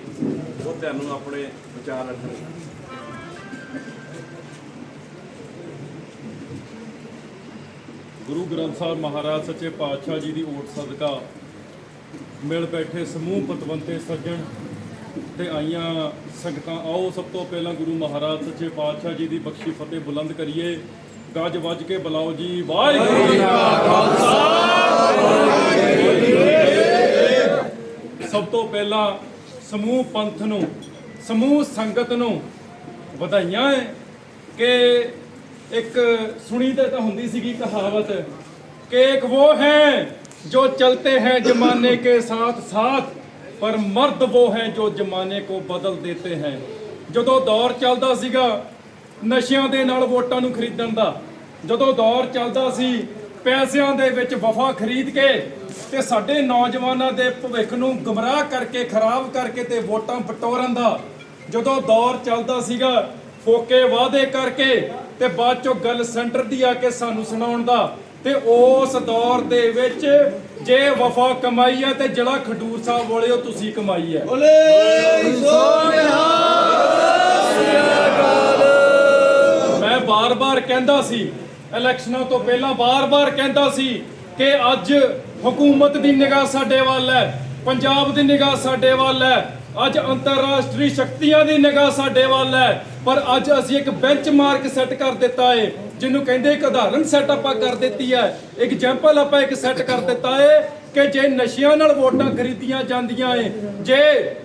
ਜੀ ਉਹ ਤੁਹਾਨੂੰ ਆਪਣੇ ਵਿਚਾਰ ਰੱਖਣਗੇ ਗੁਰੂ ਗ੍ਰੰਥ ਸਾਹਿਬ ਮਹਾਰਾਜ ਸੱਚੇ ਪਾਤਸ਼ਾਹ ਜੀ ਦੀ ਓਟ ਸਦਕਾ ਮਿਲ ਬੈਠੇ ਸਮੂਹ ਪਤਵੰਤੇ ਸੱਜਣ ਤੇ ਆਈਆਂ ਸੰਗਤਾਂ, ਆਓ ਸਭ ਤੋਂ ਪਹਿਲਾਂ ਗੁਰੂ ਮਹਾਰਾਜ ਸੱਚੇ ਪਾਤਸ਼ਾਹ ਜੀ ਦੀ ਬਖਸ਼ੀ ਫਤਿਹ ਬੁਲੰਦ ਕਰੀਏ। ਗੱਜ ਵੱਜ ਕੇ ਬੁਲਾਓ ਜੀ, ਵਾਹਿਗੁਰੂ ਜੀ ਕਾ ਖਾਲਸਾ। ਸਭ ਤੋਂ ਪਹਿਲਾਂ ਸਮੂਹ ਪੰਥ ਨੂੰ, ਸਮੂਹ ਸੰਗਤ ਨੂੰ ਵਧਾਈਆਂ ਹੈ ਕਿ ਇੱਕ ਸੁਣੀ ਤੇ ਤਾਂ ਹੁੰਦੀ ਸੀਗੀ ਕਹਾਵਤ ਕਿ ਇੱਕ ਉਹ ਹੈ ਜੋ ਚਲਤੇ ਹੈ ਜਮਾਨੇ ਕੇ ਸਾਥ ਸਾਥ, ਪਰ ਮਰਦ ਉਹ ਹੈ ਜੋ ਜਮਾਨੇ ਕੋ ਬਦਲ ਦੇਤੇ ਹੈ। ਜਦੋਂ ਦੌਰ ਚੱਲਦਾ ਸੀਗਾ, ਨਸ਼ਿਆਂ ਦੇ ਨਾਲ ਵੋਟਾਂ ਨੂੰ ਖਰੀਦਣ ਦਾ, ਜਦੋਂ ਦੌਰ ਚੱਲਦਾ ਸੀ, ਪੈਸਿਆਂ ਦੇ ਵਿੱਚ ਵਫਾ ਖਰੀਦ ਕੇ ਤੇ ਸਾਡੇ ਨੌਜਵਾਨਾਂ ਦੇ ਭਵਿੱਖ ਨੂੰ ਗਮਰਾਹ ਕਰਕੇ ਖਰਾਬ ਕਰਕੇ ਤੇ ਵੋਟਾਂ ਬਟੋਰਨ ਦਾ ਜਦੋਂ ਦੌਰ ਚੱਲਦਾ ਸੀਗਾ ਫੋਕੇ ਵਾਅਦੇ ਕਰਕੇ ਤੇ ਬਾਅਦ ਚੋਂ ਗੱਲ ਸੈਂਟਰ ਦੀ ਆ ਕੇ ਸਾਨੂੰ ਸੁਣਾਉਣ ਦਾ ਤੇ ਉਸ ਦੌਰ ਦੇ ਵਿੱਚ ਜੇ ਵਫਾ ਕਮਾਈ ਹੈ ਤੇ ਜਿਹੜਾ ਖਡੂਰ ਸਾਹਿਬ ਵਾਲੇ ਉਹ ਤੁਸੀਂ ਕਮਾਈ ਹੈ ਮੈਂ ਬਾਰ-ਬਾਰ ਕਹਿੰਦਾ ਸੀ ਇਲੈਕਸ਼ਨਾਂ ਤੋਂ ਪਹਿਲਾਂ ਬਾਰ-ਬਾਰ ਕਹਿੰਦਾ ਸੀ ਕਿ ਅੱਜ ਹਕੂਮਤ ਦੀ ਨਿਗਾਹ ਸਾਡੇ ਵੱਲ ਹੈ, ਪੰਜਾਬ ਦੀ ਨਿਗਾਹ ਸਾਡੇ ਵੱਲ ਹੈ, ਅੱਜ ਅੰਤਰਰਾਸ਼ਟਰੀ ਸ਼ਕਤੀਆਂ ਦੀ ਨਿਗਾਹ ਸਾਡੇ ਵੱਲ ਹੈ, ਪਰ ਅੱਜ ਅਸੀਂ ਇੱਕ ਬੈਂਚਮਾਰਕ ਸੈੱਟ ਕਰ ਦਿੱਤਾ ਹੈ ਜਿਹਨੂੰ ਕਹਿੰਦੇ ਇੱਕ ਉਦਾਹਰਨ ਸੈੱਟ ਆਪਾਂ ਕਰ ਦਿੱਤੀ ਹੈ। ਐਗਜ਼ਾਮਪਲ ਆਪਾਂ ਇੱਕ ਸੈੱਟ ਕਰ ਦਿੱਤਾ ਹੈ ਕਿ ਜੇ ਨਸ਼ਿਆਂ ਨਾਲ ਵੋਟਾਂ ਖਰੀਦੀਆਂ ਜਾਂਦੀਆਂ ਏ, ਜੇ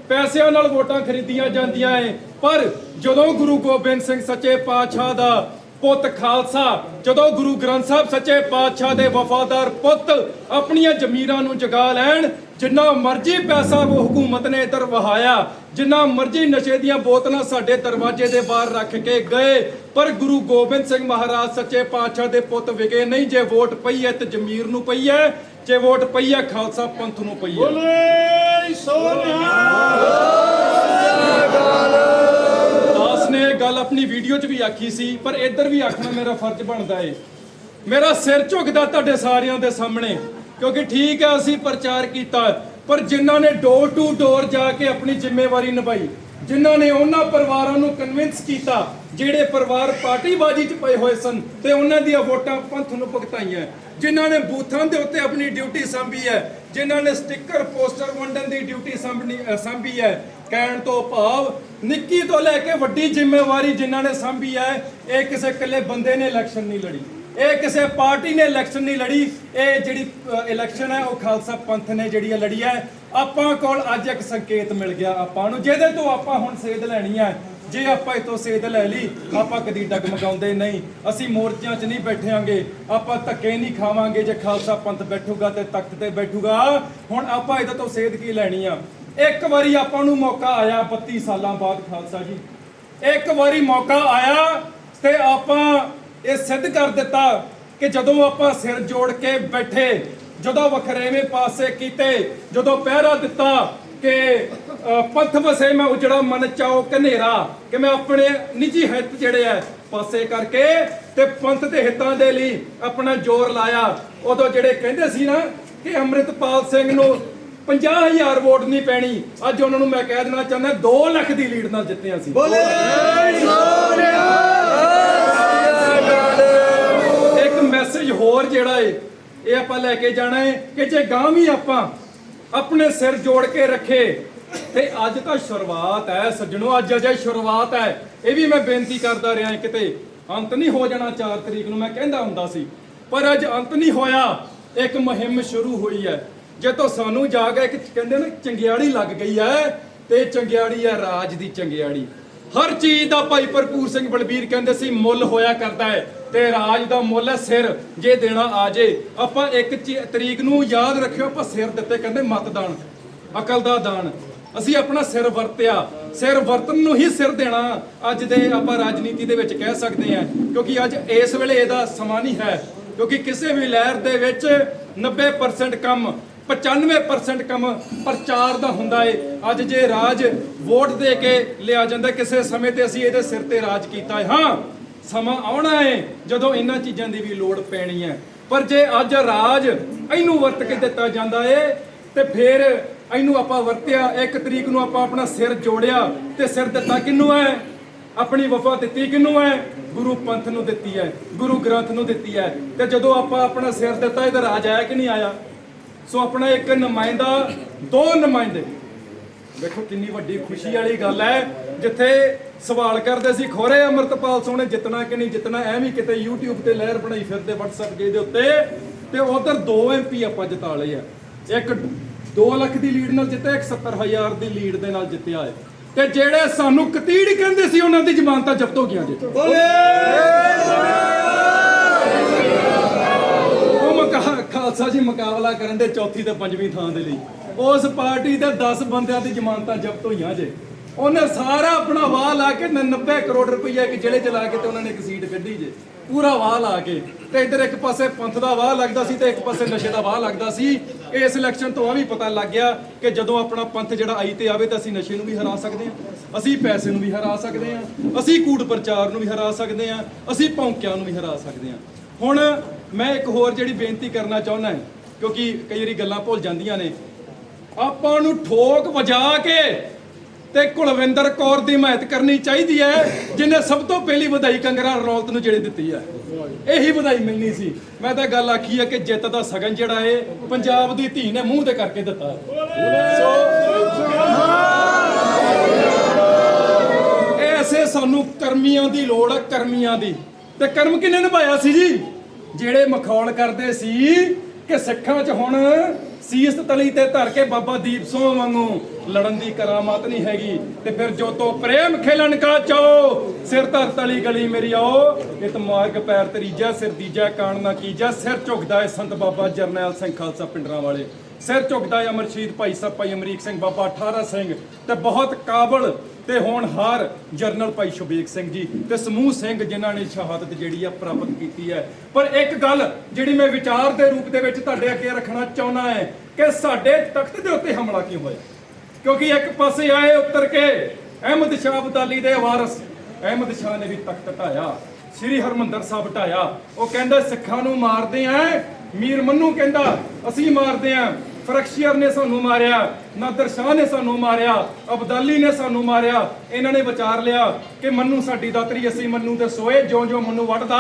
ਪੈਸਿਆਂ ਨਾਲ ਵੋਟਾਂ ਖਰੀਦੀਆਂ ਜਾਂਦੀਆਂ ਏ, ਪਰ ਜਦੋਂ ਗੁਰੂ ਗੋਬਿੰਦ ਸਿੰਘ ਸੱਚੇ ਪਾਤਸ਼ਾਹ ਦਾ ਪੁੱਤ ਖਾਲਸਾ ਜਦੋਂ ਗੁਰੂ ਗ੍ਰੰਥ ਸਾਹਿਬ ਸੱਚੇ ਪਾਤਸ਼ਾਹ ਦੇ ਵਫਾਦਾਰ ਪੁੱਤ ਆਪਣੀਆਂ ਜ਼ਮੀਰਾਂ ਨੂੰ ਜਗਾ ਲੈਣ ਜਿੰਨਾ ਮਰਜ਼ੀ ਪੈਸਾ ਉਹ ਹਕੂਮਤ ਨੇ ਇੱਧਰ ਵਹਾਇਆ ਜਿੰਨਾ ਮਰਜ਼ੀ ਨਸ਼ੇ ਦੀਆਂ ਬੋਤਲਾਂ ਸਾਡੇ ਦਰਵਾਜ਼ੇ ਦੇ ਬਾਹਰ ਰੱਖ ਕੇ ਗਏ ਪਰ ਗੁਰੂ ਗੋਬਿੰਦ ਸਿੰਘ ਮਹਾਰਾਜ ਸੱਚੇ ਪਾਤਸ਼ਾਹ ਦੇ ਪੁੱਤ ਵਿਗੇ ਨਹੀਂ ਜੇ ਵੋਟ ਪਈ ਹੈ ਤੇ ਜ਼ਮੀਰ ਨੂੰ ਪਈ ਹੈ ਜੇ ਵੋਟ ਪਈ ਹੈ ਖਾਲਸਾ ਪੰਥ ਨੂੰ ਪਈ ਹੈ। ਦਾਸ ਨੇ ਇਹ ਗੱਲ ਆਪਣੀ ਵੀਡੀਓ 'ਚ ਵੀ ਆਖੀ ਸੀ ਪਰ ਇੱਧਰ ਵੀ ਆਖਣਾ ਮੇਰਾ ਫਰਜ਼ ਬਣਦਾ ਏ। ਮੇਰਾ ਸਿਰ ਝੁਕਦਾ ਤੁਹਾਡੇ ਸਾਰਿਆਂ ਦੇ ਸਾਹਮਣੇ ਕਿਉਂਕਿ ਠੀਕ ਹੈ ਅਸੀਂ ਪ੍ਰਚਾਰ ਕੀਤਾ ਪਰ ਜਿਨ੍ਹਾਂ ਨੇ ਡੋਰ ਟੂ ਡੋਰ ਜਾ ਕੇ ਆਪਣੀ ਜ਼ਿੰਮੇਵਾਰੀ ਨਿਭਾਈ ਜਿਨ੍ਹਾਂ ਨੇ ਉਹਨਾਂ ਪਰਿਵਾਰਾਂ ਨੂੰ ਕਨਵਿੰਸ ਕੀਤਾ ਜਿਹੜੇ ਪਰਿਵਾਰ ਪਾਰਟੀਬਾਜ਼ੀ 'ਚ ਪਏ ਹੋਏ ਸਨ ਤੇ ਉਹਨਾਂ ਦੀਆਂ ਵੋਟਾਂ ਪੰਥ ਨੂੰ ਭੁਗਤਾਈਆਂ। ਜਿਨ੍ਹਾਂ ਨੇ ਬੂਥਾਂ ਦੇ ਉੱਤੇ ਆਪਣੀ ਡਿਊਟੀ ਸੰਭੀ ਹੈ ਜਿਨ੍ਹਾਂ ਨੇ ਸਟicker ਪੋਸਟਰ ਵੰਡਣ ਦੀ ਡਿਊਟੀ ਸੰਭਣੀ ਅ, ਸੰਭੀ ਹੈ ਕਹਿਣ ਤੋਂ ਭਾਵ ਨਿੱਕੀ ਤੋਂ ਲੈ ਕੇ ਵੱਡੀ ਜ਼ਿੰਮੇਵਾਰੀ ਜਿਨ੍ਹਾਂ ਨੇ ਸੰਭੀ ਹੈ, ਇਹ ਕਿਸੇ ਇਕੱਲੇ ਬੰਦੇ ਨੇ ਇਲੈਕਸ਼ਨ ਨਹੀਂ ਲੜੀ। ਇਹ ਕਿਸੇ ਪਾਰਟੀ ਨੇ ਇਲੈਕਸ਼ਨ ਨਹੀਂ ਲੜੀ। ਇਹ ਜਿਹੜੀ ਇਲੈਕਸ਼ਨ ਹੈ, ਉਹ ਖਾਲਸਾ ਪੰਥ ਨੇ ਜਿਹੜੀ ਇਹ ਲੜੀ ਹੈ। ਆਪਾਂ ਕੋਲ ਅੱਜ ਇੱਕ ਸੰਕੇਤ ਮਿਲ ਗਿਆ ਆਪਾਂ ਨੂੰ, ਜਿਹਦੇ ਤੋਂ ਆਪਾਂ ਹੁਣ ਸੇਧ ਲੈਣੀ ਹੈ। ਜੇ ਆਪਾਂ ਇਤੋਂ ਸੇਧ ਲੈ ਲਈ, ਆਪਾਂ ਕਦੀ ਡਗਮਗਾਉਂਦੇ ਨਹੀਂ। ਅਸੀਂ ਮੋਰਚਿਆਂ 'ਚ ਨਹੀਂ ਬੈਠਾਂਗੇ ਆਪਾਂ ਧੱਕੇ ਨਹੀਂ ਖਾਵਾਂਗੇ ਜੇ ਖਾਲਸਾ ਪੰਥ ਬੈਠੂਗਾ ਤੇ ਤਖਤ ਤੇ ਬੈਠੂਗਾ। ਹੁਣ ਆਪਾਂ ਇਹਦੇ ਤੋਂ ਸੇਧ ਕੀ ਲੈਣੀ ਆ? ਇੱਕ ਵਾਰੀ ਆਪਾਂ ਨੂੰ ਮੌਕਾ ਆਇਆ 32 ਸਾਲਾਂ ਬਾਅਦ ਖਾਲਸਾ ਜੀ। ਇੱਕ ਵਾਰੀ ਮੌਕਾ ਆਇਆ ਤੇ ਆਪਾਂ ਇਹ ਸਿੱਧ ਕਰ ਦਿੱਤਾ ਕਿ ਜਦੋਂ ਆਪਾਂ ਸਿਰ ਜੋੜ ਕੇ ਬੈਠੇ, ਜਦੋਂ ਵਖਰੇਵੇਂ ਪਾਸੇ ਕੀਤੇ, ਜਦੋਂ ਪਹਿਰਾ ਦਿੱਤਾ ਕਿ ਪੰਥ ਵਸੇ ਮੈਂ ਉਜੜਾ ਮਨ ਚਾਓ ਕਨੇਰਾ ਕਿ ਮੈਂ ਆਪਣੇ ਨਿੱਜੀ ਹਿੱਤ ਜਿਹੜੇ ਐ ਪਾਸੇ ਕਰਕੇ ਤੇ ਪੰਥ ਦੇ ਹਿੱਤਾਂ ਦੇ ਲਈ ਆਪਣਾ ਜ਼ੋਰ ਲਾਇਆ। ਉਦੋਂ ਜਿਹੜੇ ਕਹਿੰਦੇ ਸੀ ਨਾ ਕਿ ਅੰਮ੍ਰਿਤਪਾਲ ਸਿੰਘ ਨੂੰ 50000 ਵੋਟ ਨਹੀਂ ਪੈਣੀ। ਅੱਜ ਉਹਨਾਂ ਨੂੰ ਮੈਂ ਕਹਿ ਦੇਣਾ ਚਾਹੁੰਦਾ 2 ਲੱਖ ਦੀ ਲੀਡ ਨਾਲ ਜਿੱਤੇ ਅਸੀਂ ਇੱਕ ਮੈਸੇਜ ਹੋਰ ਜਿਹੜਾ ਏ ਇਹ ਆਪਾਂ ਲੈ ਕੇ ਜਾਣਾ ਏ ਕਿ ਜੇ ਗਾਂ ਵੀ ਆਪਾਂ ਆਪਣੇ ਸਿਰ ਜੋੜ ਕੇ ਰੱਖੇ ਤੇ ਅੱਜ ਤਾਂ ਸ਼ੁਰੂਆਤ ਹੈ ਸੱਜਣੋ ਅੱਜ ਅਜੇ ਸ਼ੁਰੂਆਤ ਹੈ। ਇਹ ਵੀ ਮੈਂ ਬੇਨਤੀ ਕਰਦਾ ਰਿਹਾ ਕਿਤੇ ਅੰਤ ਨਹੀਂ ਹੋ ਜਾਣਾ 4 ਤਰੀਕ ਨੂੰ ਮੈਂ ਕਹਿੰਦਾ ਹੁੰਦਾ ਸੀ। ਪਰ ਅੱਜ ਅੰਤ ਨਹੀਂ ਹੋਇਆ ਇੱਕ ਮੁਹਿੰਮ ਸ਼ੁਰੂ ਹੋਈ ਹੈ। ਜੇ ਤੋਂ ਸਾਨੂੰ ਜਾ ਕੇ ਇੱਕ ਕਹਿੰਦੇ ਨੇ ਚੰਗਿਆੜੀ ਲੱਗ ਗਈ ਹੈ ਤੇ ਇਹ ਚੰਗਿਆੜੀ ਹੈ ਰਾਜ ਦੀ ਚੰਗਿਆੜੀ। ਹਰ ਚੀਜ਼ ਦਾ ਭਾਈ ਭਰਪੂਰ ਸਿੰਘ ਬਲਬੀਰ ਕਹਿੰਦੇ ਸੀ, ਮੁੱਲ ਹੋਇਆ ਕਰਦਾ ਹੈ ਤੇ ਰਾਜ ਦਾ ਮੁੱਲ ਹੈ ਸਿਰ, ਜੇ ਦੇਣਾ ਆ ਜੇ। ਆਪਾਂ ਇੱਕ ਤਰੀਕ ਨੂੰ ਯਾਦ ਰੱਖਿਓ, ਆਪਾਂ ਸਿਰ ਦਿੱਤੇ ਕਹਿੰਦੇ ਮਤਦਾਨ, ਅਕਲ ਦਾ ਦਾਨ। ਅਸੀਂ ਆਪਣਾ ਸਿਰ ਵਰਤਿਆ, ਸਿਰ ਵਰਤਨ ਨੂੰ ਹੀ ਸਿਰ ਦੇਣਾ, ਅੱਜ ਦੇ ਆਪਾਂ ਰਾਜਨੀਤੀ ਦੇ ਵਿੱਚ ਕਹਿ ਸਕਦੇ ਹਾਂ ਕਿਉਂਕਿ ਅੱਜ ਇਸ ਵੇਲੇ ਇਹਦਾ ਸਮਾਂ ਨਹੀਂ ਹੈ, ਕਿਉਂਕਿ ਕਿਸੇ ਵੀ ਲਹਿਰ ਦੇ ਵਿੱਚ 90% ਕੰਮ 95% ਕੰਮ ਪ੍ਰਚਾਰ ਦਾ ਹੁੰਦਾ ਏ। ਅੱਜ ਜੇ ਰਾਜ ਵੋਟ ਦੇ ਕੇ ਲਿਆ ਜਾਂਦਾ, ਕਿਸੇ ਸਮੇਂ ਤੇ ਅਸੀਂ ਇਹਦੇ ਸਿਰ ਤੇ ਰਾਜ ਕੀਤਾ ਹੈ ਹਾਂ, ਸਮਾਂ ਆਉਣਾ ਏ, ਜਦੋਂ ਇਹਨਾਂ ਚੀਜ਼ਾਂ ਦੀ ਵੀ ਲੋੜ ਪੈਣੀ ਹੈ ਪਰ ਜੇ ਅੱਜ ਰਾਜ ਇਹਨੂੰ ਵਰਤ ਕੇ ਦਿੱਤਾ ਜਾਂਦਾ ਏ, ਤੇ ਫਿਰ ਇਹਨੂੰ ਆਪਾਂ ਵਰਤਿਆ, ਇੱਕ ਤਰੀਕ ਨੂੰ ਆਪਾਂ ਆਪਣਾ ਸਿਰ ਜੋੜਿਆ ਤੇ ਸਿਰ ਦਿੱਤਾ ਕਿਹਨੂੰ ਹੈ ਆਪਣੀ ਵਫਾ ਦਿੱਤੀ ਕਿਹਨੂੰ ਹੈ ਗੁਰੂ ਪੰਥ ਨੂੰ ਦਿੱਤੀ ਹੈ ਗੁਰੂ ਗ੍ਰੰਥ ਨੂੰ ਦਿੱਤੀ ਹੈ ਤੇ ਜਦੋਂ ਆਪਾਂ ਆਪਣਾ ਸਿਰ ਦਿੱਤਾ, ਇਹਦਾ ਰਾਜ ਆਇਆ ਕਿ ਨਹੀਂ ਆਇਆ? ਸੋ ਆਪਣਾ ਇੱਕ ਨੁਮਾਇੰਦਾ, ਦੋ ਨੁਮਾਇੰਦੇ। ਵੇਖੋ ਕਿੰਨੀ ਵੱਡੀ ਖੁਸ਼ੀ ਵਾਲੀ ਗੱਲ ਹੈ, ਜਿੱਥੇ ਸਵਾਲ ਕਰਦੇ ਸੀ, ਖੋਰੇ ਅਮਰਤਪਾਲ ਸੋਹਣੇ ਜਿੱਤਣਾ ਕਿ ਨਹੀਂ ਜਿੱਤਣਾ ਐਵੇਂ ਕਿਤੇ YouTube ਤੇ ਲਹਿਰ ਬਣਾਈ ਫਿਰਦੇ WhatsApp ਜੇ ਦੇ ਉੱਤੇ, ਤੇ ਉਧਰ ਦੋ ਐਮਪੀ ਆਪਾਂ ਜਿਤਾ ਲਏ ਆ। ਇੱਕ 2 ਲੱਖ ਦੀ ਲੀਡ ਨਾਲ ਜਿੱਤਿਆ, ਇੱਕ 70000 ਦੀ ਲੀਡ ਦੇ ਨਾਲ ਜਿੱਤਿਆ ਹੈ। ਤੇ ਜਿਹੜੇ ਸਾਨੂੰ ਕਤੀੜ ਕਹਿੰਦੇ ਸੀ, ਉਹਨਾਂ ਦੀ ਜ਼ਮਾਨਤਾਂ ਜ਼ਬਤ ਹੋ ਗਈਆਂ ਜੀ। ਉਹ ਮੁਕਾ- ਖਾਲਸਾ ਜੀ ਮੁਕਾਬਲਾ ਕਰਨ ਦੇ ਚੌਥੀ ਤੇ ਪੰਜਵੀਂ ਥਾਂ ਦੇ ਲਈ। ਉਸ ਪਾਰਟੀ ਦੇ 10 ਬੰਦਿਆਂ ਦੀ ਜ਼ਮਾਨਤਾਂ ਜ਼ਬਤ ਹੋਈਆਂ ਜੇ। ਉਹਨੇ ਸਾਰਾ ਆਪਣਾ ਵਾਹ ਲਾ ਕੇ 90 ਕਰੋੜ ਰੁਪਈਆ ਇੱਕ ਜ਼ਿਲ੍ਹੇ ਚ ਲਾ ਕੇ ਤੇ ਉਹਨਾਂ ਨੇ ਇੱਕ ਸੀਟ ਕੱਢੀ ਜੇ। ਪੂਰਾ ਵਾਹ ਲਾ ਕੇ। ਤੇ ਇਧਰ ਇੱਕ ਪਾਸੇ ਪੰਥ ਦਾ ਵਾਹ ਲੱਗਦਾ ਸੀ ਤੇ ਇੱਕ ਪਾਸੇ ਨਸ਼ੇ ਦਾ ਵਾਹ ਲੱਗਦਾ ਸੀ। ਇਸ ਇਲੈਕਸ਼ਨ ਤੋਂ ਆ ਵੀ ਪਤਾ ਲੱਗ ਗਿਆ ਕਿ ਜਦੋਂ ਆਪਣਾ ਪੰਥ ਜਿਹੜਾ ਆਈ ਤੇ ਆਵੇ ਤਾਂ ਅਸੀਂ ਨਸ਼ੇ ਨੂੰ ਵੀ ਹਰਾ ਸਕਦੇ ਹਾਂ, ਅਸੀਂ ਪੈਸੇ ਨੂੰ ਵੀ ਹਰਾ ਸਕਦੇ ਹਾਂ, ਅਸੀਂ ਕੂੜ ਪ੍ਰਚਾਰ ਨੂੰ ਵੀ ਹਰਾ ਸਕਦੇ ਹਾਂ, ਅਸੀਂ ਭੌਂਕਿਆਂ ਨੂੰ ਵੀ ਹਰਾ ਸਕਦੇ ਹਾਂ। ਹੁਣ ਮੈਂ ਇੱਕ ਹੋਰ ਜਿਹੜੀ ਬੇਨਤੀ ਕਰਨਾ ਚਾਹੁੰਦਾ ਹਾਂ, ਕਿਉਂਕਿ ਕਈ ਵਾਰੀ ਗੱਲਾਂ ਭੁੱਲ ਜਾਂਦੀਆਂ ਨੇ। ਆਪਾਂ ਨੂੰ ਠੋਕ ਵਜਾ ਕੇ ਤੇ ਕੁਲਵਿੰਦਰ ਕੌਰ ਦੀ ਹਮਾਇਤ ਕਰਨੀ ਚਾਹੀਦੀ ਹੈ ਜਿਨੇ ਸਭ ਤੋਂ ਪਹਿਲੀ ਵਧਾਈ ਕੰਗਰਾ ਰੌਲਤ ਨੂੰ ਜਿਹੜੀ ਦਿੱਤੀ ਹੈ। ਇਹੀ ਵਧਾਈ ਮਿਲਣੀ ਸੀ। ਮੈਂ ਤਾਂ ਗੱਲ ਆਖੀ ਹੈ ਕਿ ਜਿੱਤ ਦਾ ਸਗਨ ਜਿਹੜਾ ਏ, ਪੰਜਾਬ ਦੀ ਧੀ ਨੇ ਮੂੰਹ ਤੇ ਕਰਕੇ ਦਿੱਤਾ। ਸੋ ਐਸੇ ਸਾਨੂੰ ਕਰਮੀਆਂ ਦੀ ਲੋੜ ਹੈ ਕਰਮੀਆਂ ਦੀ। ਤੇ ਕਰਮ ਕਿਨੇ ਨਿਭਾਇਆ ਸੀ ਜੀ? ਜਿਹੜੇ ਮਖੌਲ ਕਰਦੇ ਸੀ ਕਿ ਸਿੱਖਾਂ 'ਚ ਹੁਣ ਸੀਸ ਤਲੀ ਤੇ ਧਰ ਕੇ ਬਾਬਾ ਦੀਪ ਸਿੰਘ ਵਾਂਗੂ ਲੜਨ ਦੀ ਕਰਾਮਾਤ ਨਹੀਂ ਹੈਗੀ। ਤੇ ਫਿਰ ਜੋ ਤੋ ਪ੍ਰੇਮ ਖੇਲਣ ਕਾ ਚਾਓ ਸਿਰ ਧਰ ਤਲੀ ਗਲੀ ਮੇਰੀ ਆਓ। ਇਤ ਮਾਰਗ ਪੈਰ ਤਰੀਜਾ, ਸਿਰ ਦੀਜਾ ਕਾਣ ਨਾ ਕੀਜਾ, ਸਿਰ ਝੁਕਦਾ ਏ ਸੰਤ ਬਾਬਾ ਜਰਨੈਲ ਸਿੰਘ ਖਾਲਸਾ ਪਿੰਡਰਾਂ ਵਾਲੇ ਸਿਰ ਝੁਕਦਾ ਹੈ ਅਮਰਸ਼ੀਦ ਭਾਈ ਸਾਹਿਬ, ਭਾਈ ਅਮਰੀਕ ਸਿੰਘ, ਬਾਬਾ 18 ਸਿੰਘ ਤੇ ਬਹੁਤ ਕਾਬਲ ਤੇ ਹੋਣਹਾਰ ਜਰਨਲ ਭਾਈ ਸ਼ਬੀਕ ਸਿੰਘ ਜੀ ਤੇ ਸਮੂਹ ਸਿੰਘ ਜਿਨ੍ਹਾਂ ਨੇ ਸ਼ਹਾਦਤ ਜਿਹੜੀ ਆ ਪ੍ਰਾਪਤ ਕੀਤੀ ਹੈ। ਪਰ ਇੱਕ ਗੱਲ ਜਿਹੜੀ ਮੈਂ ਵਿਚਾਰ ਦੇ ਰੂਪ ਦੇ ਵਿੱਚ ਤੁਹਾਡੇ ਅੱਗੇ ਰੱਖਣਾ ਚਾਹੁੰਦਾ ਹੈ ਕਿ ਸਾਡੇ ਤਖਤ ਦੇ ਉੱਤੇ ਹਮਲਾ ਕਿਉਂ ਹੋਇਆ? ਕਿਉਂਕਿ ਇੱਕ ਪਾਸੇ ਆਏ ਉੱਤਰ ਕੇ ਅਹਿਮਦ ਸ਼ਾਹ ਅਬਦਾਲੀ ਦੇ ਵਾਰਸ, ਅਹਿਮਦ ਸ਼ਾਹ ਨੇ ਵੀ ਤਖਤ ਢਾਇਆ ਸ੍ਰੀ ਹਰਮੰਦਰ ਸਾਹਿਬ ਢਾਇਆ। ਉਹ ਕਹਿੰਦਾ, ਸਿੱਖਾਂ ਨੂੰ ਮਾਰਦੇ ਆ। ਮੀਰ ਮੰਨੂ ਕਹਿੰਦਾ, ਅਸੀਂ ਮਾਰਦੇ ਆ। ਫਰਖਸ਼ੀਅਰ ਨੇ ਸਾਨੂੰ ਮਾਰਿਆ, ਨਾਦਰ ਸ਼ਾਹ ਨੇ ਸਾਨੂੰ ਮਾਰਿਆ, ਅਬਦਾਲੀ ਨੇ ਸਾਨੂੰ ਮਾਰਿਆ। ਇਹਨਾਂ ਨੇ ਵਿਚਾਰ ਲਿਆ ਕਿ ਮੰਨੂ ਸਾਡੀ ਦਾਤਰੀ, ਅਸੀਂ ਮੰਨੂ ਤੇ ਸੋਏ ਜਿਉਂ ਜਿਉਂ ਮੰਨੂ ਵੱਢਦਾ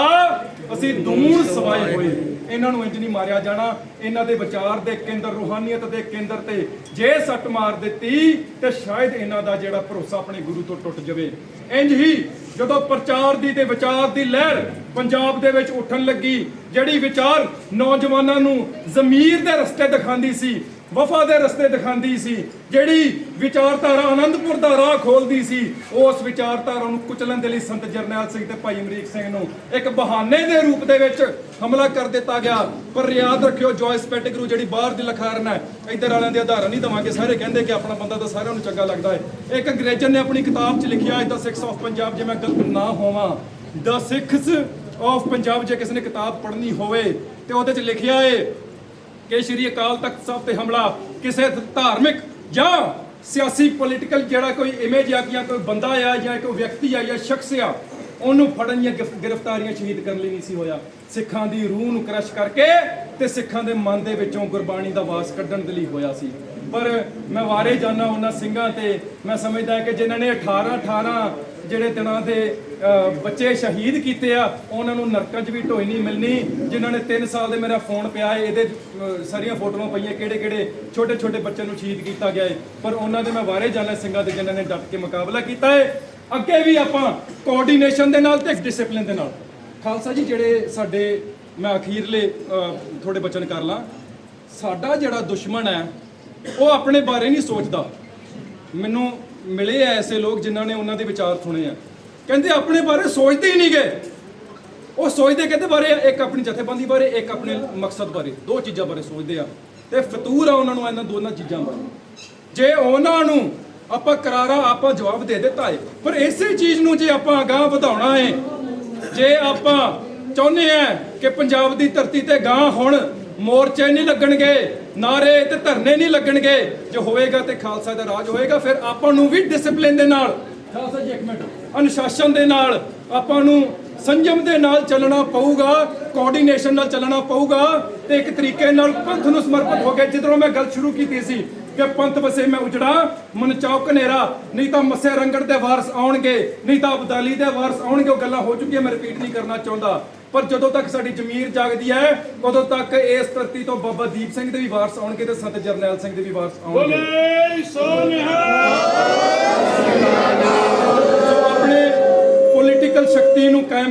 ਅਸੀਂ ਦੂਰ ਸਵਾਏ ਹੋਏ। ਇਹਨਾਂ ਨੂੰ ਇੰਜ ਨਹੀਂ ਮਾਰਿਆ ਜਾਣਾ। ਇਹਨਾਂ ਦੇ ਵਿਚਾਰ ਦੇ ਕੇਂਦਰ, ਰੂਹਾਨੀਅਤ ਦੇ ਕੇਂਦਰ ਤੇ ਜੇ ਸੱਟ ਮਾਰ ਦਿੱਤੀ, ਤੇ ਸ਼ਾਇਦ ਇਹਨਾਂ ਦਾ ਜਿਹੜਾ ਭਰੋਸਾ ਆਪਣੇ ਗੁਰੂ ਤੋਂ ਟੁੱਟ ਜਾਵੇ। ਇੰਜ ਹੀ ਜਦੋਂ ਪ੍ਰਚਾਰ ਦੀ ਤੇ ਵਿਚਾਰ ਦੀ ਲਹਿਰ ਪੰਜਾਬ ਦੇ ਵਿੱਚ ਉੱਠਣ ਲੱਗੀ, ਜਿਹੜੀ ਵਿਚਾਰ ਨੌਜਵਾਨਾਂ ਨੂੰ ਜ਼ਮੀਰ ਦੇ ਰਸਤੇ ਦਿਖਾਉਂਦੀ ਸੀ ਵਫਾ ਦੇ ਰਸਤੇ ਦਿਖਾਉਂਦੀ ਸੀ, ਜਿਹੜੀ ਵਿਚਾਰਧਾਰਾ ਆਨੰਦਪੁਰ ਦਾ ਰਾਹ ਖੋਲਦੀ ਸੀ, ਉਸ ਵਿਚਾਰਧਾਰਾ ਨੂੰ ਕੁਚਲਣ ਦੇ ਲਈ ਸੰਤ ਜਰਨੈਲ ਸਿੰਘ ਤੇ ਭਾਈ ਅਮਰੀਕ ਸਿੰਘ ਨੂੰ ਇੱਕ ਬਹਾਨੇ ਦੇ ਰੂਪ ਦੇ ਵਿੱਚ ਹਮਲਾ ਕਰ ਦਿੱਤਾ ਗਿਆ। ਪਰ ਯਾਦ ਰੱਖਿਓ ਜੋਇਸ ਪੈਟਿਗਰੂ ਜਿਹੜੀ ਬਾਹਰ ਦੀ ਲਖਾਰਨ ਹੈ, ਇੱਧਰ ਵਾਲਿਆਂ ਦੇ ਆਧਾਰ ਨਹੀਂ ਦਵਾਂਗੇ। ਸਾਰੇ ਕਹਿੰਦੇ ਕਿ ਆਪਣਾ ਬੰਦਾ ਤਾਂ ਸਾਰਿਆਂ ਨੂੰ ਚੰਗਾ ਲੱਗਦਾ ਹੈ। ਇੱਕ ਅੰਗਰੇਜ਼ਨ ਨੇ ਆਪਣੀ ਕਿਤਾਬ 'ਚ ਲਿਖਿਆ ਹੈ ਦਾ ਸਿਕਸ ਆਫ ਪੰਜਾਬ ਜੇ ਮੈਂ ਗਲਤ ਨਾ ਹੋਵਾਂ। ਦਾ ਸਿਕਸ ਆਫ ਪੰਜਾਬ ਜੇ ਕਿਸੇ ਨੇ ਕਿਤਾਬ ਪੜ੍ਹਨੀ ਹੋਵੇ, ਤੇ ਉਹਦੇ 'ਚ ਲਿਖਿਆ ਏ ਕਿ ਸ਼੍ਰੀ ਅਕਾਲ ਤਖਤ ਸਾਹਿਬ ਤੇ ਹਮਲਾ ਕਿਸੇ ਧਾਰਮਿਕ ਜਾਂ ਸਿਆਸੀ ਪੋਲੀਟੀਕਲ ਜਿਹੜਾ ਕੋਈ ਇਮੇਜ ਆ ਜਾਂ ਕੋਈ ਬੰਦਾ ਆ ਜਾਂ ਕੋਈ ਵਿਅਕਤੀ ਆ ਜਾਂ ਸ਼ਖਸ ਆ, ਉਹਨੂੰ ਫੜਨ ਜਾਂ ਗਿਫ- ਗ੍ਰਿਫਤਾਰੀਆਂ ਸ਼ਹੀਦ ਕਰਨ ਲਈ ਨਹੀਂ ਸੀ ਹੋਇਆ। ਸਿੱਖਾਂ ਦੀ ਰੂਹ ਨੂੰ ਕ੍ਰਸ਼ ਕਰਕੇ ਤੇ ਸਿੱਖਾਂ ਦੇ ਮਨ ਦੇ ਵਿੱਚੋਂ ਗੁਰਬਾਣੀ ਦਾ ਵਾਸ ਕੱਢਣ ਦੇ ਲਈ ਹੋਇਆ ਸੀ। ਪਰ ਮੈਂ ਵਾਰੇ ਜਾਣਾ ਉਹਨਾਂ ਸਿੰਘਾਂ ਤੇ, ਮੈਂ ਸਮਝਦਾ ਕਿ ਜਿਨ੍ਹਾਂ ਨੇ 18 18 ਜਿਹੜੇ ਦਿਨਾਂ ਦੇ ਬੱਚੇ ਸ਼ਹੀਦ ਕੀਤੇ ਆ ਉਹਨਾਂ ਨੂੰ ਨਰਕਾਂ 'ਚ ਵੀ ਢੋਈ ਨਹੀਂ ਮਿਲਣੀ ਜਿਨ੍ਹਾਂ ਨੇ 3 ਸਾਲ ਦੇ ਮੇਰਾ ਫੋਨ ਪਿਆ ਹੈ ਇਹਦੇ ਸਾਰੀਆਂ ਫੋਟੋਆਂ ਪਈਆਂ ਕਿਹੜੇ ਕਿਹੜੇ ਛੋਟੇ ਛੋਟੇ ਬੱਚਿਆਂ ਨੂੰ ਸ਼ਹੀਦ ਕੀਤਾ ਗਿਆ ਹੈ। ਪਰ ਉਹਨਾਂ ਦੇ ਮੈਂ ਵਾਰੇ ਜਾਣਾ ਸਿੰਘਾਂ ਦੇ ਜਿਨ੍ਹਾਂ ਨੇ ਡਟ ਕੇ ਮੁਕਾਬਲਾ ਕੀਤਾ ਹੈ। ਅੱਗੇ ਵੀ ਆਪਾਂ ਕੋਆਰਡੀਨੇਸ਼ਨ ਦੇ ਨਾਲ ਤੇ ਡਿਸਪਲਿਨ ਦੇ ਨਾਲ। ਖਾਲਸਾ ਜੀ ਜਿਹੜੇ ਸਾਡੇ ਮੈਂ ਅਖੀਰਲੇ ਅਹ, ਥੋੜੇ ਬਚਨ ਕਰ ਲਾਂ। ਸਾਡਾ ਜਿਹੜਾ ਦੁਸ਼ਮਣ ਹੈ ਉਹ ਆਪਣੇ ਬਾਰੇ ਨਹੀਂ ਸੋਚਦਾ। ਮੈਨੂੰ ਮਿਲੇ ਆ ਐਸੇ ਲੋਕ ਜਿਨ੍ਹਾਂ ਨੇ ਉਹਨਾਂ ਦੇ ਵਿਚਾਰ ਸੁਣੇ ਆ। ਕਹਿੰਦੇ ਆਪਣੇ ਬਾਰੇ ਸੋਚਦੇ ਹੀ ਨਹੀਂ ਗਏ। ਉਹ ਸੋਚਦੇ ਕਿਹਦੇ ਬਾਰੇ ਆ? ਇੱਕ ਆਪਣੀ ਜਥੇਬੰਦੀ ਬਾਰੇ, ਇੱਕ ਆਪਣੇ ਮਕਸਦ ਬਾਰੇ। ਦੋ ਚੀਜ਼ਾਂ ਬਾਰੇ ਸੋਚਦੇ ਆ। ਤੇ ਫਤੂਰ ਆ ਉਹਨਾਂ ਨੂੰ, ਇਹਨਾਂ ਦੋਨਾਂ ਚੀਜ਼ਾਂ ਬਾਰੇ। ਜੇ ਉਹਨਾਂ ਨੂੰ ਆਪਾਂ ਕਰਾਰਾ, ਆਪਾਂ ਜਵਾਬ ਦੇ ਦਿੱਤਾ ਹੈ ਪਰ ਇਸੇ ਚੀਜ਼ ਨੂੰ ਜੇ ਆਪਾਂ ਅਗਾਹ ਵਧਾਉਣਾ ਹੈ ਜੇ ਆਪਾਂ ਚਾਹੁੰਦੇ ਆ ਕਿ ਪੰਜਾਬ ਦੀ ਧਰਤੀ ਤੇ ਗਾਂ ਹੁਣ ਮੋਰਚੇ ਨਹੀਂ ਲੱਗਣਗੇ, ਨਾਰੇ ਤੇ ਧਰਨੇ ਨਹੀਂ ਲੱਗਣਗੇ, ਜੋ ਹੋਏਗਾ ਤੇ ਖਾਲਸਾ ਦਾ ਰਾਜ ਹੋਏਗਾ, ਫਿਰ ਆਪਾਂ ਨੂੰ ਵੀ ਡਿਸਪਲਿਨ ਦੇ ਨਾਲ ਅਨੁਸ਼ਾਸਨ ਦੇ ਨਾਲ ਆਪਾਂ ਨੂੰ ਸੰਜਮ ਦੇ ਨਾਲ ਚੱਲਣਾ ਪਊਗਾ ਕੋਆਰਡੀਨੇਸ਼ਨ ਨਾਲ ਚੱਲਣਾ ਪਊਗਾ ਤੇ ਇੱਕ ਤਰੀਕੇ ਨਾਲ ਪੰਥ ਨੂੰ ਸਮਰਪਿਤ ਹੋ ਕੇ ਜਿੱਧਰੋਂ ਮੈਂ ਗੱਲ ਸ਼ੁਰੂ ਕੀਤੀ ਸੀ ਕਿ ਪੰਥ ਵਸੇ ਮੈਂ ਉਜੜਾ, ਮਨ ਚੌਕ ਨਹੀਂ ਤਾਂ ਮੱਸੇ ਰੰਗੜ ਦੇ ਵਾਰਸ ਆਉਣਗੇ, ਨਹੀਂ ਤਾਂ ਅਬਦਾਲੀ ਦੇ ਵਾਰਸ ਆਉਣਗੇ, ਉਹ ਗੱਲਾਂ ਹੋ ਚੁੱਕੀਆਂ, ਮੈਂ ਰਿਪੀਟ ਨਹੀਂ ਕਰਨਾ ਚਾਹੁੰਦਾ। ਪਰ ਜਦੋਂ ਤੱਕ ਸਾਡੀ ਜ਼ਮੀਰ ਜਾਗਦੀ ਹੈ, ਉਦੋਂ ਤੱਕ ਇਸ ਧਰਤੀ ਤੋਂ ਬਾਬਾ ਦੀਪ ਸਿੰਘ ਦੇ ਵੀ ਵਾਰਸ ਆਉਣਗੇ ਤੇ ਸੰਤ ਜਰਨੈਲ ਸਿੰਘ ਦੇ ਵੀ ਵਾਰਸ ਆਉਣਗੇ। ਸੋ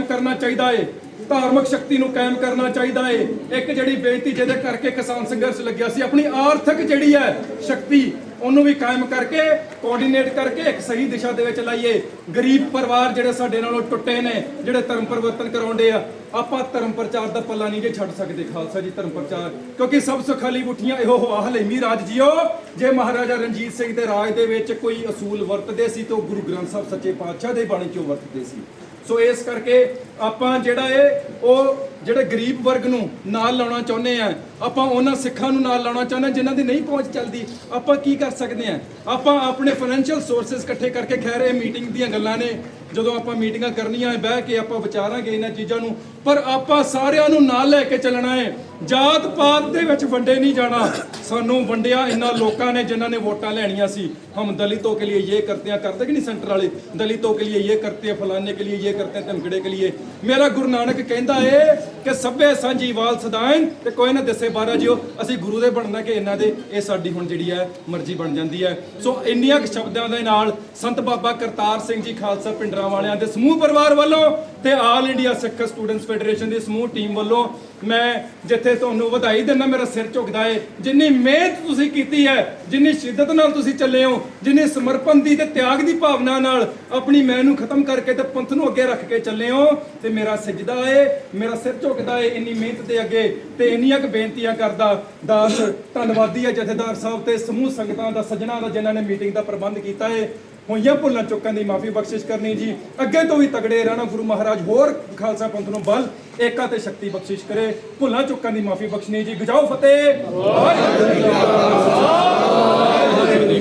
ਕਰਨਾ ਚਾਹੀਦਾ ਏ। ਧਾਰਮਿਕ ਸ਼ਕਤੀ ਨੂੰ ਕਾਇਮ ਕਰਨਾ ਚਾਹੀਦਾ ਏ। ਇੱਕ ਜਿਹੜੀ ਬੇਨਤੀ ਜਿਹਦੇ ਕਰਕੇ ਕਿਸਾਨ ਸੰਘਰਸ਼ ਲੱਗਿਆ ਸੀ, ਆਪਣੀ ਆਰਥਿਕ ਜਿਹੜੀ ਹੈ ਸ਼ਕਤੀ, ਉਹਨੂੰ ਵੀ ਕਾਇਮ ਕਰਕੇ ਕੋਆਰਡੀਨੇਟ ਕਰਕੇ ਇੱਕ ਸਹੀ ਦਿਸ਼ਾ ਦੇ ਵਿੱਚ ਲਾਈਏ। ਗਰੀਬ ਪਰਿਵਾਰ ਜਿਹੜੇ ਸਾਡੇ ਨਾਲੋਂ ਟੁੱਟੇ ਨੇ, ਜਿਹੜੇ ਧਰਮ ਪਰਿਵਰਤਨ ਕਰਾਉਂਦੇ ਆ, ਆਪਾਂ ਧਰਮ ਪ੍ਰਚਾਰ ਦਾ ਪੱਲਾ ਨਹੀਂ ਜੇ ਛੱਡ ਸਕਦੇ, ਖਾਲਸਾ ਜੀ ਧਰਮ ਪ੍ਰਚਾਰ। ਕਿਉਂਕਿ ਸਭ ਸੁਖਾਲੀ ਮੁੱਠੀਆਂ ਇਹੋ ਹੋ ਹਲੇਮੀ ਰਾਜ ਜੀਓ। ਜੇ ਮਹਾਰਾਜਾ ਰਣਜੀਤ ਸਿੰਘ ਦੇ ਰਾਜ ਦੇ ਵਿੱਚ ਕੋਈ ਅਸੂਲ ਵਰਤਦੇ ਸੀ, ਤਾਂ ਉਹ ਗੁਰੂ ਗ੍ਰੰਥ ਸਾਹਿਬ ਸੱਚੇ ਪਾਤਸ਼ਾਹ ਦੇ ਬਾਣੀ ਚੋਂ ਵਰਤਦੇ ਸੀ। ਸੋ ਇਸ ਕਰਕੇ ਆਪਾਂ ਜਿਹੜਾ ਏ ਉਹ ਜਿਹੜੇ ਗਰੀਬ ਵਰਗ ਨੂੰ ਨਾਲ ਲਾਉਣਾ ਚਾਹੁੰਦੇ ਆ, ਆਪਾਂ ਉਹਨਾਂ ਸਿੱਖਾਂ ਨੂੰ ਨਾਲ ਲਾਉਣਾ ਚਾਹੁੰਦੇ ਹਾਂ ਜਿਨ੍ਹਾਂ ਦੀ ਨਹੀਂ ਪਹੁੰਚ ਚੱਲਦੀ, ਆਪਾਂ ਕੀ ਕਰ ਸਕਦੇ ਆ? ਆਪਾਂ ਆਪਣੇ ਫਾਈਨੈਂਸ਼ੀਅਲ ਸੋਰਸਸ ਇਕੱਠੇ ਕਰਕੇ ਖੈਰ, ਇਹ ਮੀਟਿੰਗ ਦੀਆਂ ਗੱਲਾਂ ਨੇ। ਜਦੋਂ ਆਪਾਂ ਮੀਟਿੰਗਾਂ ਕਰਨੀਆਂ, ਬਹਿ ਕੇ ਆਪਾਂ ਵਿਚਾਰਾਂਗੇ ਇਹਨਾਂ ਚੀਜ਼ਾਂ ਨੂੰ ਪਰ ਆਪਾਂ ਸਾਰਿਆਂ ਨੂੰ ਨਾਲ ਲੈ ਕੇ ਚੱਲਣਾ ਹੈ। ਜਾਤ ਪਾਤ ਦੇ ਵਿੱਚ ਵੰਡੇ ਨਹੀਂ ਜਾਣਾ। ਸਾਨੂੰ ਵੰਡਿਆ ਇਹਨਾਂ ਲੋਕਾਂ ਨੇ ਜਿਨ੍ਹਾਂ ਨੇ ਵੋਟਾਂ ਲੈਣੀਆਂ ਸੀ। ਹਮ ਦਲਿਤੋਂ ਕੇ ਲਈ ਇਹ ਕਰਤੇ ਆ ਕਰਤੇ ਕਿ ਨਹੀਂ ਸੈਂਟਰ ਵਾਲੇ? ਦਲਿਤੋਂ ਕੇ ਲਈ ਇਹ ਕਰਤੇ ਆ, ਫਲਾਣੇ ਕੇ ਲਈ ਇਹ ਕਰਤੇ ਧਮਕੜੇ ਕੇ ਲਈ ਮੇਰਾ ਗੁਰੂ ਨਾਨਕ ਕਹਿੰਦਾ ਏ ਕਿ ਸਭੇ ਸਾਂਝੀਵਾਲ ਸਦਾਇਨ ਤੇ ਕੋਈ ਨਾ ਦੱਸੇ ਬਾਰਾ ਜਿਓ। ਅਸੀਂ ਗੁਰੂ ਦੇ ਬਣਨਾ ਕਿ ਇਹਨਾਂ ਦੇ, ਇਹ ਸਾਡੀ ਹੁਣ ਜਿਹੜੀ ਹੈ ਮਰਜ਼ੀ ਬਣ ਜਾਂਦੀ ਹੈ। ਸੋ ਇੰਨੀਆਂ ਸ਼ਬਦਾਂ ਦੇ ਨਾਲ ਸੰਤ ਬਾਬਾ ਕਰਤਾਰ ਸਿੰਘ ਜੀ ਖਾਲਸਾ ਪਿੰਡਰਾਂ ਵਾਲਿਆਂ ਦੇ ਸਮੂਹ ਪਰਿਵਾਰ ਵੱਲੋਂ ਤੇ all India Sikh students federation ਦੀ ਸਮੂਹ ਟੀਮ ਵੱਲੋਂ ਮੈਂ ਜਿੱਥੇ ਤੁਹਾਨੂੰ ਵਧਾਈ ਦਿੰਦਾ, ਮੇਰਾ ਸਿਰ ਝੁਕਦਾ ਏ। ਜਿੰਨੀ ਮਿਹਨਤ ਤੁਸੀਂ ਕੀਤੀ ਹੈ, ਜਿੰਨੀ ਸ਼ਿੱਦਤ ਨਾਲ ਤੁਸੀਂ ਚੱਲੇ ਹੋ, ਜਿੰਨੀ ਸਮਰਪਣ ਦੀ ਤੇ ਤਿਆਗ ਦੀ ਭਾਵਨਾ ਨਾਲ ਆਪਣੀ ਮੈਂ ਨੂੰ ਖਤਮ ਕਰਕੇ ਤੇ ਪੰਥ ਨੂੰ ਅੱਗੇ ਰੱਖ ਕੇ ਚੱਲੇ ਹੋ, ਤੇ ਮੇਰਾ ਸਜਦਾ ਏ, ਮੇਰਾ ਸਿਰ ਝੁਕਦਾ ਏ ਇੰਨੀ ਮਿਹਨਤ ਦੇ ਅੱਗੇ ਤੇ ਇੰਨੀਆਂ ਕੁ ਬੇਨਤੀਆਂ ਕਰਦਾ। ਦਾਸ ਧੰਨਵਾਦੀ ਹੈ ਜਥੇਦਾਰ ਸਾਹਿਬ ਤੇ ਸਮੂਹ ਸੰਗਤਾਂ ਦਾ ਸੱਜਣਾ ਦਾ, ਜਿਨ੍ਹਾਂ ਨੇ ਮੀਟਿੰਗ ਦਾ ਪ੍ਰਬੰਧ ਕੀਤਾ ਏ। ਹੋਈਆਂ ਭੁੱਲਾਂ ਚੁੱਕਾਂ ਦੀ ਮਾਫੀ ਬਖਸ਼ਿਸ਼ ਕਰਨੀ ਜੀ। ਅੱਗੇ ਤੋਂ ਵੀ ਤਗੜੇ ਰਹਿਣਾ ਗੁਰੂ ਮਹਾਰਾਜ, ਹੋਰ ਖਾਲਸਾ ਪੰਥ ਨੂੰ ਬਲ ਏਕਾ ਤੇ ਸ਼ਕਤੀ ਬਖਸ਼ਿਸ਼ ਕਰੇ। ਭੁੱਲਾਂ ਚੁੱਕਾਂ ਦੀ ਮਾਫੀ ਬਖਸ਼ਣੀ ਜੀ। ਗਜਾਓ ਫਤਿਹ। ਵਾਹਿਗੁਰੂ ਜੀ ਕਾ ਨਾਲ ਹੋ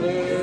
ਸਤਿ